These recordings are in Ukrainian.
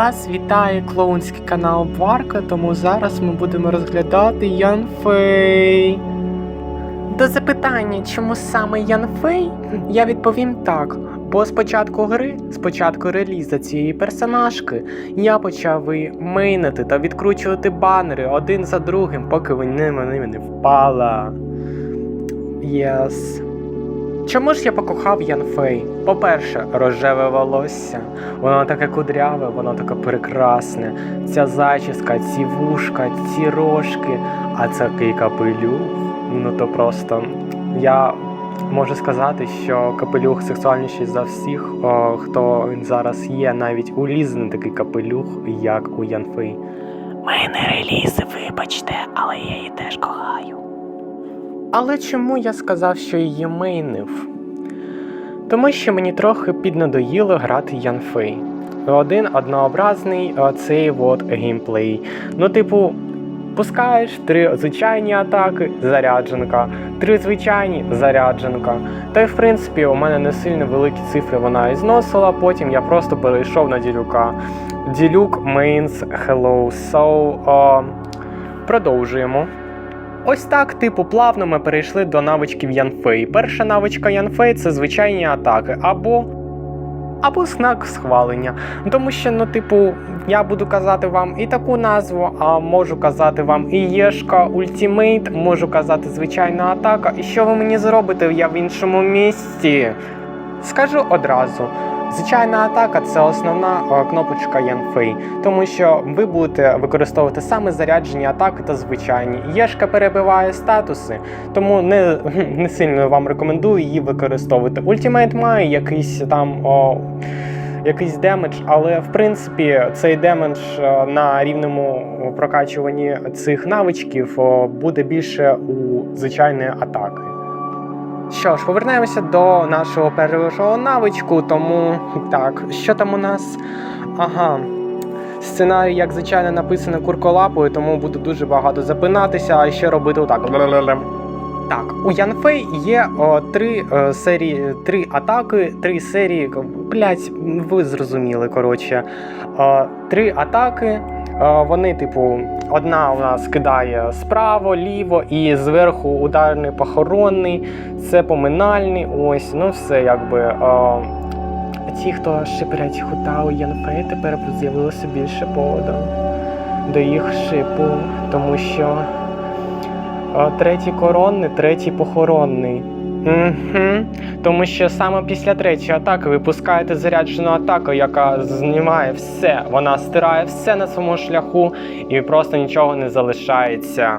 Вас вітає клоунський канал Варка, тому зараз ми будемо розглядати Янфей. До запитання, чому саме Янфей, я відповім так. Бо з початку гри, з початку релізу цієї персонажки, я почав і мейнити та відкручувати банери один за другим, поки вони мене не впала. Єс. Чому ж я покохав Янфей? По-перше, рожеве волосся. Воно таке кудряве, воно таке прекрасне. Ця зачіска, ці вушка, ці рожки, а такий капелюх. Ну то просто я можу сказати, що капелюх сексуальніший за всіх, о, хто він зараз є, навіть у Лізи не такий капелюх, як у Янфей. Ми не релізи, вибачте, але я її теж кохаю. Але чому я сказав, що її мейнив? Тому що мені трохи піднадоїло грати Янфей. Один однообразний цей от геймплей. Ну, типу, пускаєш три звичайні атаки, зарядженка, три звичайні зарядженка. Та й в принципі у мене не сильно великі цифри вона і зносила, потім я просто перейшов на ділюка. Ділюк Мейнс Hello So. а, продовжуємо. Ось так, типу, плавно ми перейшли до навичків Янфей. Перша навичка Янфей це звичайні атаки, або. Або знак схвалення. Тому що, ну, типу, я буду казати вам і таку назву, а можу казати вам і Єшка Ультімейт, можу казати звичайна атака. І що ви мені зробите я в іншому місці? Скажу одразу. Звичайна атака це основна е, кнопочка Янфей, тому що ви будете використовувати саме заряджені атаки та звичайні. Єшка перебиває статуси, тому не, не сильно вам рекомендую її використовувати. Ультимейт має якийсь там. О, Якийсь демедж, але в принципі цей демедж е, на рівному прокачуванні цих навичків буде більше у звичайної атаки. Що ж, повернемося до нашого першого навичку, тому так, що там у нас? Ага. Сценарій, як звичайно, написано курколапою, тому буду дуже багато запинатися, а ще робити отак. Так, у Янфей є о, три е, серії, три атаки, три серії. Блять, ви зрозуміли, коротше. Е, три атаки. Е, вони, типу, одна у нас кидає справа, ліво, і зверху ударний похоронний, це поминальний. Ось, ну все якби. Е, ті, хто хута у Янфей, тепер з'явилося більше поводу до їх шипу, тому що. Е, Третій коронний, третій похоронний. Угу. Тому що саме після третьої атаки ви пускаєте заряджену атаку, яка знімає все. Вона стирає все на своєму шляху і просто нічого не залишається.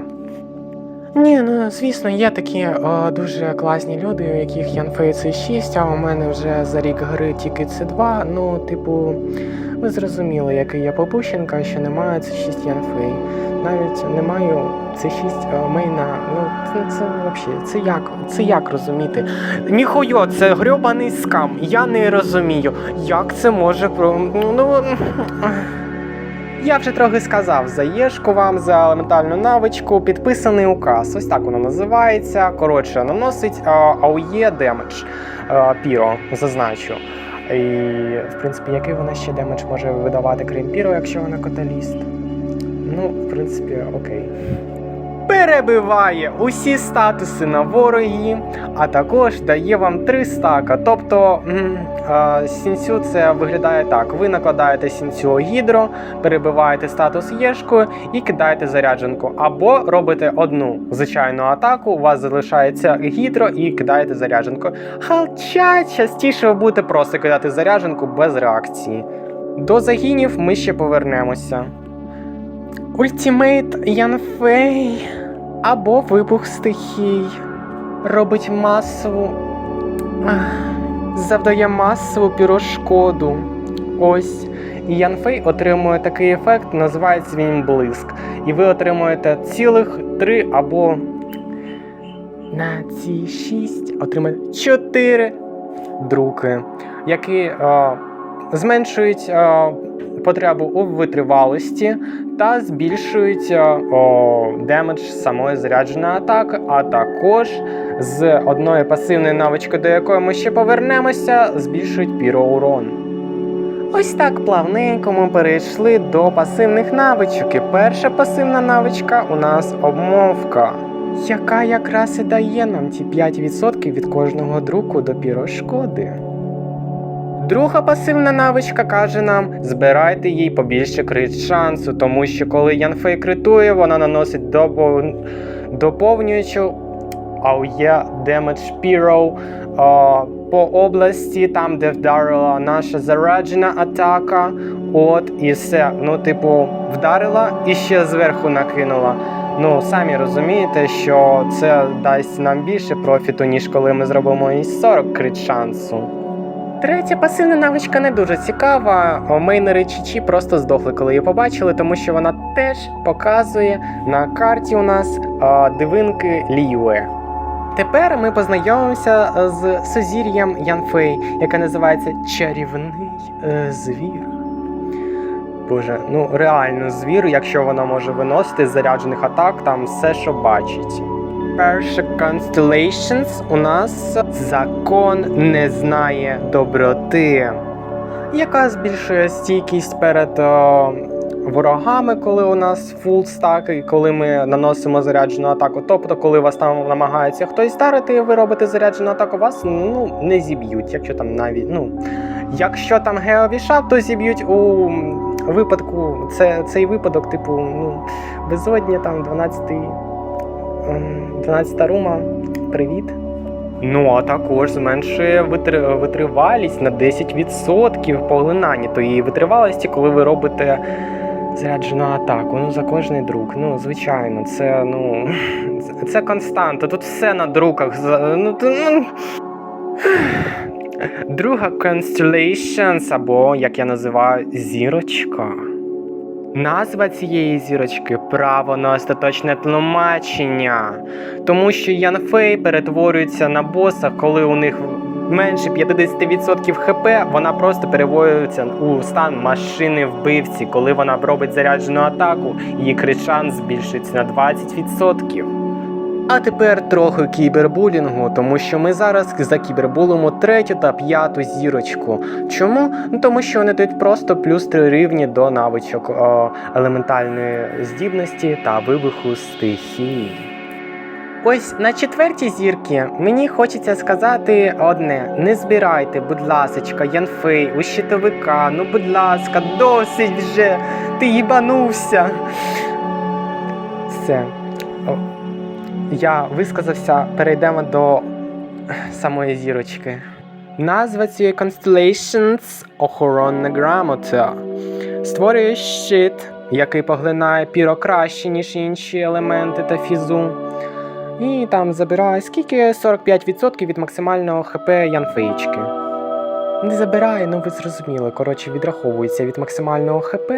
Ні, ну звісно, є такі о, дуже класні люди, у яких Янфей це 6, а у мене вже за рік гри тільки це 2. Ну, типу, ви зрозуміли, який я попущенка, що немає це 6 Янфей. Навіть не маю це 6 мейна. Ну, це, це взагалі, це як? Це як розуміти? Ніхуйо, це грьобаний скам. Я не розумію, як це може про. Ну. Я вже трохи сказав за Єшку вам за елементальну навичку. Підписаний указ. Ось так воно називається. Коротше, наносить АОЄ демедж Піро, зазначу. І, в принципі, який вона ще демедж може видавати, крім піру, якщо вона каталіст? Ну, в принципі, окей. Перебиває усі статуси на ворогі, а також дає вам 3 стака. Тобто сінцю це виглядає так: ви накладаєте сінцю гідро, перебиваєте статус єшкою і кидаєте зарядженку. Або робите одну звичайну атаку, у вас залишається гідро і кидаєте зарядженку. Хоча частіше ви будете просто кидати зарядженку без реакції. До загінів ми ще повернемося. Ультімейт Янфей або вибух стихій робить масову. завдає масову пірошкоду. Ось. І Янфей отримує такий ефект, називається він блиск. І ви отримуєте цілих три або на ці шість отримаєте чотири друки, які е, зменшують е, потребу у витривалості та збільшують е, демедж самої зарядженої атаки, а також з одної пасивної навички, до якої ми ще повернемося, збільшують піроурон. Ось так плавненько ми перейшли до пасивних навичок. І перша пасивна навичка у нас обмовка, яка якраз і дає нам ті 5% від кожного друку до пірошкоди. Друга пасивна навичка каже нам: збирайте їй побільше крит шансу, тому що коли Янфей критує, вона наносить допов... доповнюючу аує Damage Piro по області, там, де вдарила наша зараджена атака. От і все. Ну, типу, вдарила і ще зверху накинула. Ну, самі розумієте, що це дасть нам більше профіту, ніж коли ми зробимо і 40 крит шансу. Третя пасивна навичка не дуже цікава. О, Мейнери Чічі просто здохли, коли її побачили, тому що вона теж показує на карті у нас а, дивинки Ліюе. Тепер ми познайомимося з сузір'ям Янфей, яке називається Чарівний е, звір. Боже, ну реально звір, якщо вона може виносити з заряджених атак, там все, що бачить. Перше Constellations у нас закон не знає доброти, яка збільшує стійкість перед е, ворогами, коли у нас фул стак, і коли ми наносимо заряджену атаку. Тобто, коли вас там намагається хтось старити, і ви робите заряджену атаку, вас ну не зіб'ють. Якщо там навіть ну якщо там геові шап, то зіб'ють у випадку. Це цей випадок, типу, ну безодня там 12 12 рума, привіт. Ну, а також зменшує витривалість на 10% поглинання тої витривалості, коли ви робите заряджену атаку. Ну, за кожний друк. Ну, звичайно, це ну. це- константа. Тут все на друках. Ну, ну... Друга Constellations, або, як я називаю, зірочка. Назва цієї зірочки право на остаточне тлумачення, тому що Янфей перетворюється на боса, коли у них менше 50% хп, вона просто переводиться у стан машини вбивці. Коли вона робить заряджену атаку, її кричан збільшиться на 20%. А тепер трохи кібербулінгу, тому що ми зараз закібербулимо третю та п'яту зірочку. Чому? Тому що вони дають просто плюс 3 рівні до навичок о, елементальної здібності та вибуху стихії. Ось на четвертій зірці мені хочеться сказати одне: не збирайте, будь ласочка, Янфей, у щитовика, ну будь ласка, досить вже, ти їбанувся. Все. Я висказався, перейдемо до самої зірочки. Назва цієї Constellations охоронна грамота. Створює щит, який поглинає піро краще, ніж інші елементи та фізу. І там забирає скільки 45% від максимального ХП Янфеїчки. Не забирає, ну ви зрозуміли. Коротше, відраховується від максимального ХП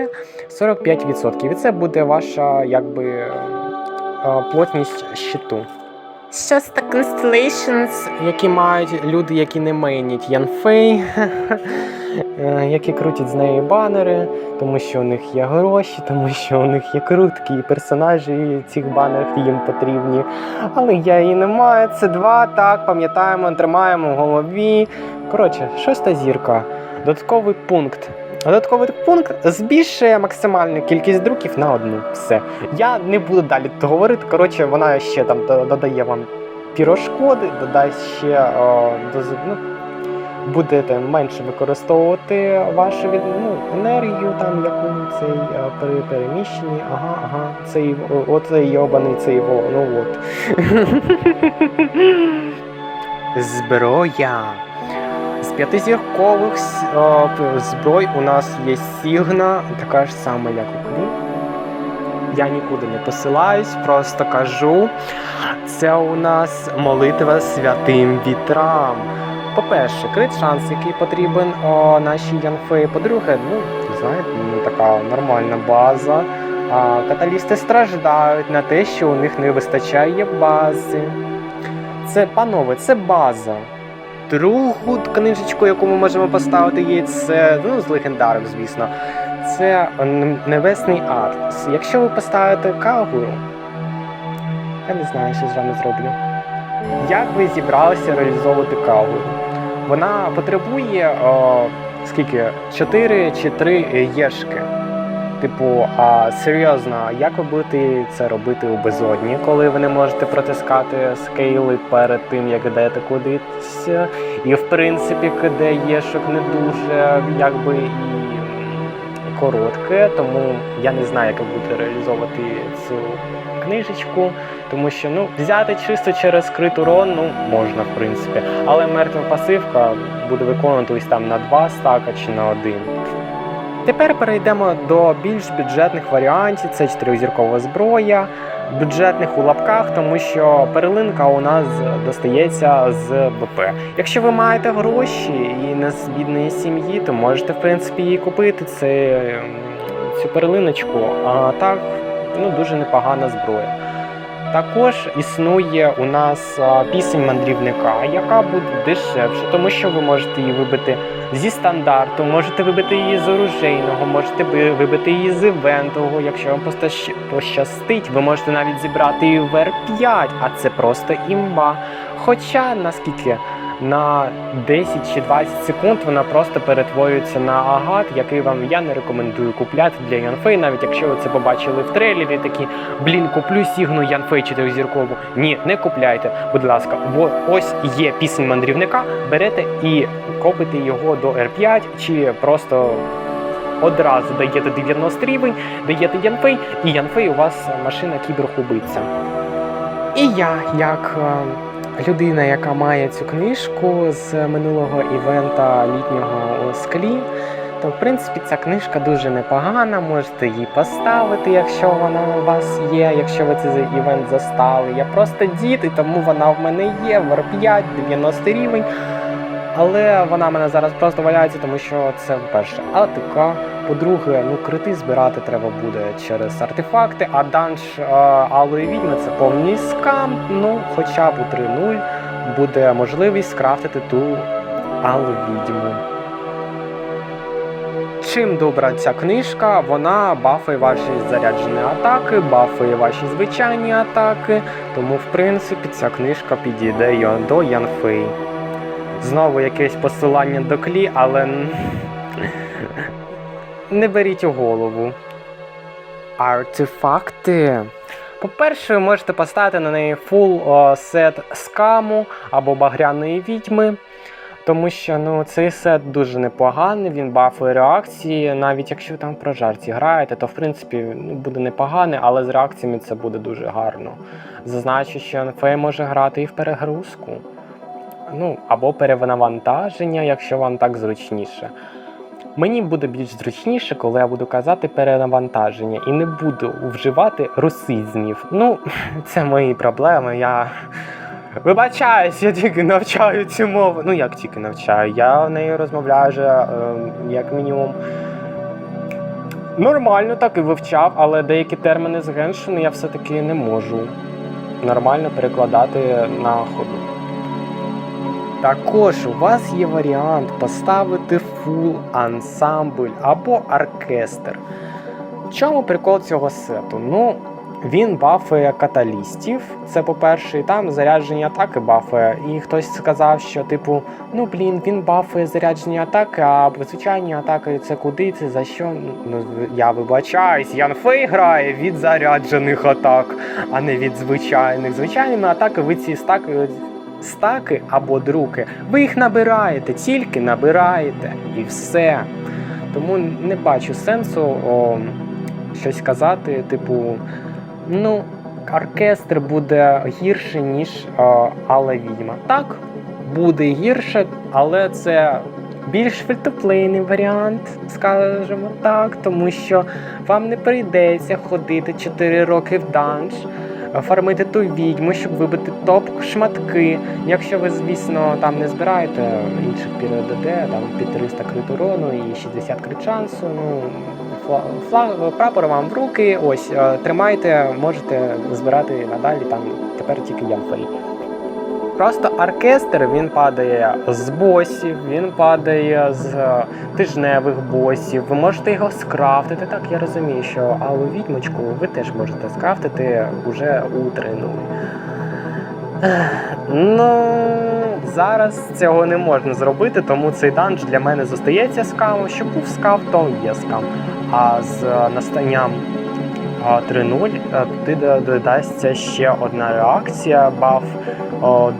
45%. І це буде ваша якби плотність щиту. Щас та Constellations, які мають люди, які не мейнять Янфей, е, які крутять з неї банери, тому що у них є гроші, тому що у них є крутки, і персонажі цих банерах їм потрібні. Але я її не маю. Це два, так, пам'ятаємо, тримаємо в голові. Коротше, шоста зірка. Додатковий пункт. Додатковий пункт збільшує максимальну кількість друків на одну. Все. Я не буду далі говорити. Коротше, вона ще там додає вам пірошкоди, додасть ще о, доз- ну, будете менше використовувати вашу від, ну, енергію, там яку цей е, при переміщенні. Ага, ага, цей оцей йобаний цей ну от. Зброя. П'ятизіркових с- о, п- зброй у нас є Сігна, така ж сама, як у Клі. Я нікуди не посилаюсь, просто кажу. Це у нас молитва святим вітрам. По-перше, крит шанс, який потрібен о, нашій Янфеї. По-друге, ну, знаєте, ну, така нормальна база. А каталісти страждають на те, що у них не вистачає бази. Це, панове, це база. Другу книжечку, яку ми можемо поставити, є це ну, з легендарок, звісно. Це Небесний Атлас. Якщо ви поставите Кагуру, я не знаю, що з вами зроблю. Як ви зібралися реалізовувати Кагуру? Вона потребує о, скільки? 4 чи 3 єшки. Типу, а серйозно, як ви будете це робити у безодні, коли ви не можете протискати скейли перед тим, як йдете кудись? І в принципі, де єшок не дуже якби і коротке, тому я не знаю, як ви будете реалізовувати цю книжечку, тому що ну взяти чисто через скрит урон, ну можна в принципі, але мертва пасивка буде виконуватись там на два стака чи на один. Тепер перейдемо до більш бюджетних варіантів. Це чотирьохзіркова зброя, бюджетних у лапках, тому що перлинка у нас достається з БП. Якщо ви маєте гроші і не з бідної сім'ї, то можете в принципі її купити це, цю перлиночку. А так, ну дуже непогана зброя. Також існує у нас пісень мандрівника, яка буде дешевше, тому що ви можете її вибити зі стандарту, можете вибити її з оружейного, можете ви- вибити її з івентового. Якщо вам пощастить, ви можете навіть зібрати її в R5, а це просто імба. Хоча наскільки на 10 чи 20 секунд вона просто перетворюється на агат, який вам я не рекомендую купляти для Янфей, навіть якщо ви це побачили в трейлері, такі блін, куплю сігну Янфей 4 Ні, не купляйте, будь ласка. Во- ось є пісень мандрівника, берете і копите його до R5 чи просто. Одразу даєте 90 рівень, даєте Янфей, і Янфей у вас машина кіберхубиця. І я, як е, людина, яка має цю книжку з минулого івента літнього у склі, то в принципі ця книжка дуже непогана. Можете її поставити, якщо вона у вас є, якщо ви цей івент застали. Я просто дід, і тому вона в мене є, в R5, 90 рівень. Але вона в мене зараз просто валяється, тому що це перше АТК. По-друге, ну крити збирати треба буде через артефакти, а данж е, Алої відьми це повний скам. Ну, хоча б у 3.0 буде можливість скрафтити ту Алу відьму. Чим добра ця книжка, вона бафає ваші заряджені атаки, бафає ваші звичайні атаки. Тому, в принципі, ця книжка підійде до Янфей. Знову якесь посилання до клі, але не беріть у голову. Артефакти. По-перше, ви можете поставити на неї фул о, сет скаму або багряної відьми. Тому що ну, цей сет дуже непоганий, він бафує реакції. Навіть якщо ви там в прожарці граєте, то в принципі ну, буде непоганий, але з реакціями це буде дуже гарно. Зазначу, що НФ може грати і в перегрузку. Ну, або перевантаження, якщо вам так зручніше. Мені буде більш зручніше, коли я буду казати перенавантаження і не буду вживати русизмів. Ну, це мої проблеми. Я вибачаюсь, я тільки навчаю цю мову. Ну як тільки навчаю, я в неї розмовляю вже е, як мінімум. Нормально так і вивчав, але деякі терміни з геншини я все-таки не можу нормально перекладати на ходу. Також у вас є варіант поставити фул ансамбль або оркестр. В чому прикол цього сету? Ну, він бафує каталістів. Це по-перше, і там заряджені атаки бафує. І хтось сказав, що типу, ну блін, він бафує заряджені атаки, а звичайні атаки це куди, це за що? Ну я вибачаюсь, Янфей грає від заряджених атак, а не від звичайних. Звичайними атаками ви ці стаки стаки або друки, ви їх набираєте, тільки набираєте і все. Тому не бачу сенсу о, щось казати, типу, ну, оркестр буде гірше, ніж о, Алла Відьма. Так, буде гірше, але це більш фрітоплейний варіант, скажімо так, тому що вам не прийдеться ходити 4 роки в данж фармити ту відьму, щоб вибити топ-шматки. Якщо ви, звісно, там не збираєте інших ДД, там під 300 крит урону і 60 крит шансу, ну, флаг, прапор вам в руки, ось, е, тримайте, можете збирати надалі, там тепер тільки Янфей. Просто оркестр він падає з босів, він падає з е, тижневих босів. Ви можете його скрафтити. Так, я розумію, що алу відьмочку ви теж можете скрафтити уже у 3.0. Ну, зараз цього не можна зробити, тому цей данж для мене зостається скамом. Що був скам, то є скам. А з е, настанням 3.0 е, туди додасться ще одна реакція, баф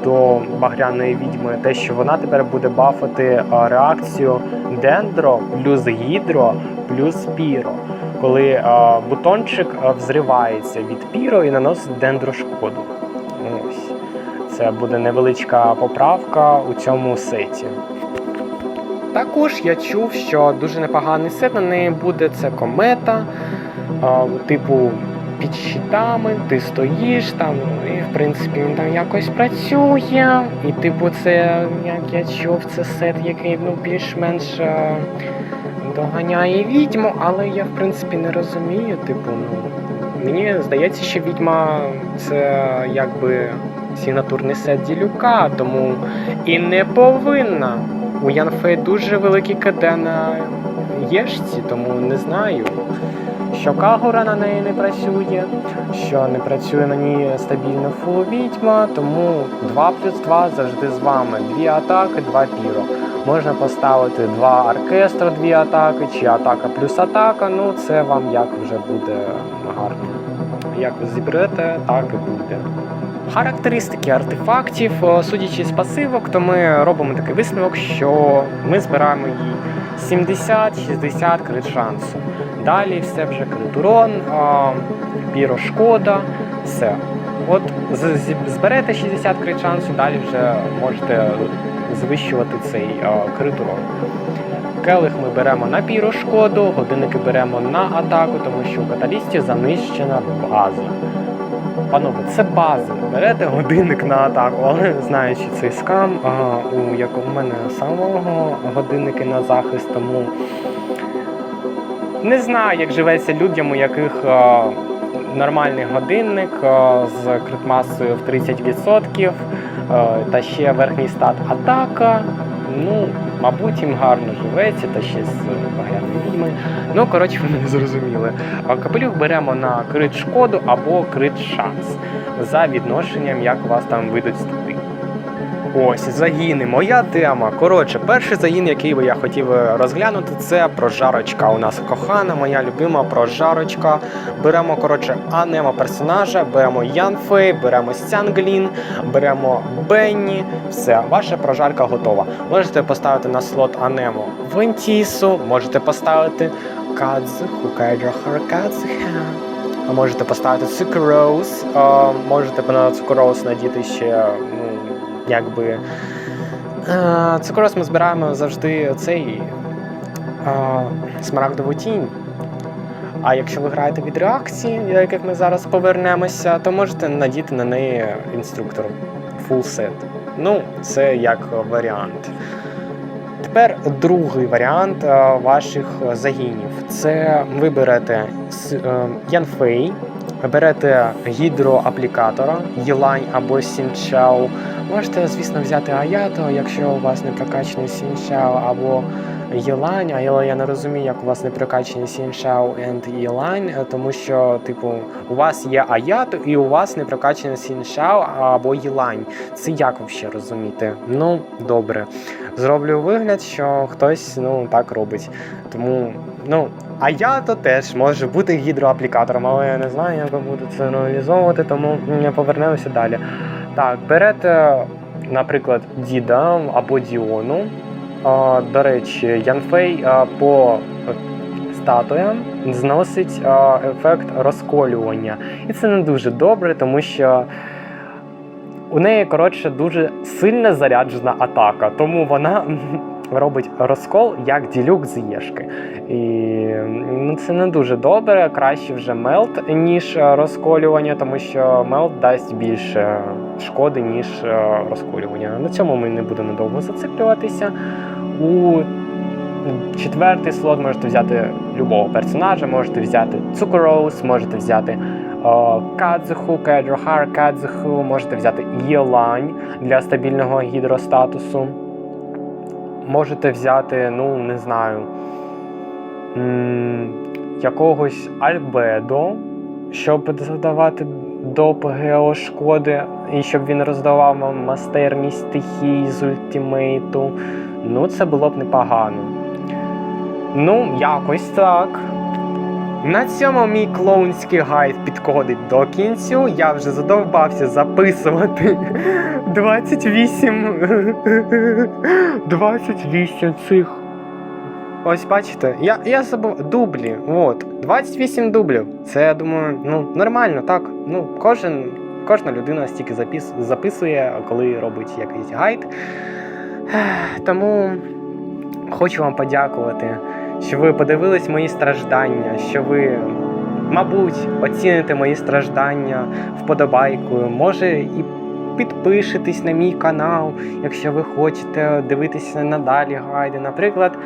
до багряної відьми. Те, що вона тепер буде бафати реакцію дендро плюс гідро плюс піро. Коли бутончик взривається від піро і наносить дендро шкоду. Ось. Це буде невеличка поправка у цьому сеті. Також я чув, що дуже непоганий сет на неї буде це комета. Типу, під щитами, ти стоїш там, і в принципі він там якось працює. І типу, це, як я чув, це сет, який ну, більш-менш е, доганяє відьму, але я в принципі не розумію. Типу, ну мені здається, що відьма це якби сигнатурний сет ділюка, тому і не повинна. У Янфей дуже великий КД на єшці, тому не знаю. Що Кагура на неї не працює, що не працює на ній стабільно фул відьма, тому 2 плюс 2 завжди з вами. Дві атаки, два піро. Можна поставити два оркестра, дві атаки, чи атака плюс атака. Ну це вам як вже буде гарно. Як ви зіберете, так і буде. Характеристики артефактів, судячи з пасивок, то ми робимо такий висновок, що ми збираємо її 70-60 крит шансу. Далі все вже крит урон, а, піро шкода, все. От зберете 60 крит шансу, далі вже можете звищувати цей а, крит урон. Келих ми беремо на піро шкоду, годинники беремо на атаку, тому що у каталісті занищена база. Панове, це база. Берете годинник на атаку, але знаючи цей скам, у як у мене самого годинники на захист, тому не знаю, як живеться людям, у яких а, нормальний годинник а, з критмасою в 30% а, та ще верхній стат атака. Ну, мабуть, їм гарно живеться, та ще з багряною. Ну, коротше, ви не зрозуміли. Капелюх беремо на крит шкоду або крит шанс за відношенням, як у вас там вийдуть стати. Ось загіни, моя тема. Коротше, перший загін, який би я хотів е, розглянути, це прожарочка. У нас кохана, моя любима прожарочка. Беремо, коротше, анемо персонажа, беремо Янфей, беремо Сянглін, беремо Бенні. Все, ваша прожарка готова. Можете поставити на слот Анемо Вентісу, можете поставити Кадзу, Харакадзуха. Можете поставити Цукроус, можете на Цукроус надіти ще, ну, якби. Е, Цукроус ми збираємо завжди цей а, смарагдову тінь. А якщо ви граєте від реакції, до яких ми зараз повернемося, то можете надіти на неї інструктор full set. Ну, це як варіант. Тепер другий варіант е, ваших е, загінів. Це ви берете е, Янфей, берете гідроаплікатора, Єлань або Сінчау. Можете, звісно, взяти Аято, якщо у вас не прокачаний Сінчау або Єлань, але я не розумію, як у вас не прокачані Сінчау і Єлань, е, тому що, типу, у вас є Аято і у вас не прокачаний Сінчау або Єлань. Це як взагалі розуміти? Ну, добре. Зроблю вигляд, що хтось ну так робить. Тому, ну, а я теж може бути гідроаплікатором, але я не знаю, як будете це реалізовувати, тому повернемося далі. Так, берете, наприклад, Діда або Діону. До речі, Янфей по статуям зносить ефект розколювання. І це не дуже добре, тому що у неї, коротше, дуже сильно заряджена атака, тому вона робить розкол як ділюк з Єшки. І ну, це не дуже добре. Краще вже мелт, ніж розколювання, тому що мелт дасть більше шкоди, ніж е, розколювання. На цьому ми не будемо довго зациклюватися. У четвертий слот можете взяти любого персонажа, можете взяти Цукроус, можете взяти о, Кадзуху, Кедрохар, Кадзуху, можете взяти Єлань для стабільного гідростатусу. Можете взяти, ну, не знаю, якогось Альбедо, щоб задавати доп геошкоди, і щоб він роздавав вам майстерність стихій з ультимейту. Ну, це було б непогано. Ну, якось так. На цьому мій клоунський гайд підходить до кінцю. Я вже задовбався записувати 28 28 цих. Ось бачите, я, я забув дублі. От, 28 дублів. Це я думаю, ну нормально, так. Ну, кожен, кожна людина стільки запис, записує, коли робить якийсь гайд. Тому хочу вам подякувати, що ви подивились мої страждання, що ви, мабуть, оціните мої страждання вподобайкою. Може і підпишитесь на мій канал, якщо ви хочете дивитися надалі гайди. Наприклад,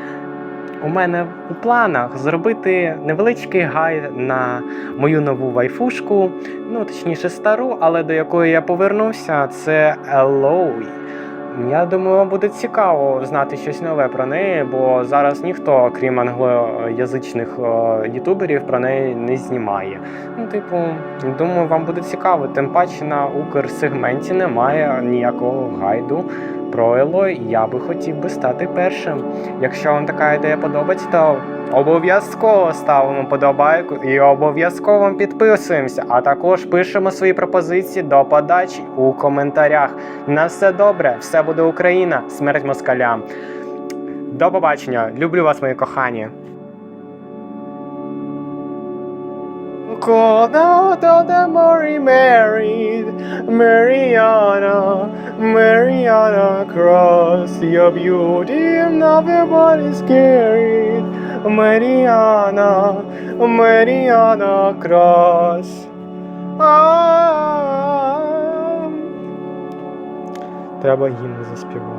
у мене у планах зробити невеличкий гайд на мою нову вайфушку, ну точніше стару, але до якої я повернувся, це Елоуі. Я думаю, буде цікаво знати щось нове про неї, бо зараз ніхто, крім англоязичних е, ютуберів, про неї не знімає. Ну, типу, думаю, вам буде цікаво. Тим паче на Укрсегменті немає ніякого гайду про Елой. Я би хотів би стати першим. Якщо вам така ідея подобається, то обов'язково ставимо подобайку і обов'язково підписуємося. А також пишемо свої пропозиції до подачі у коментарях. На все добре, все буде Україна, смерть москалям. До побачення, люблю вас, мої кохані. Called out of the Mary married Mariana, Mariana Cross. Your beauty and everybody's scared. Mariana, Mariana Cross. Ah. Треба гімн заспівати.